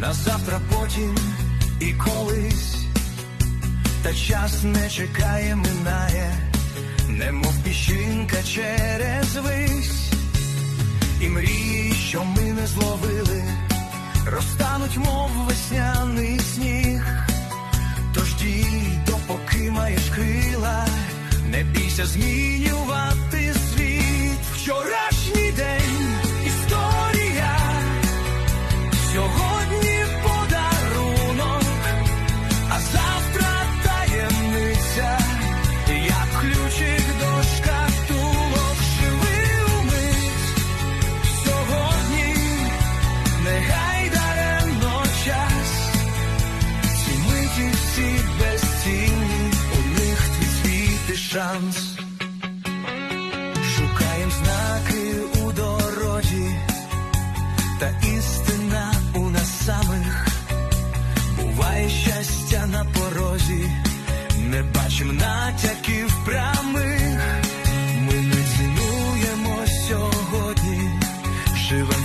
на завтра потім і колись, та час не чекає, минає, немов піщинка через вись, і мрії, що ми не зловили, розтануть, мов весняний сніг. Тож дій, допоки маєш крила, не бійся змінювати світ. шанс, шукаєм знаки у дорозі, та істина у нас самих, буває щастя на порозі, не бачимо натяків прямих, ми не цінуємо сьогодні, живем.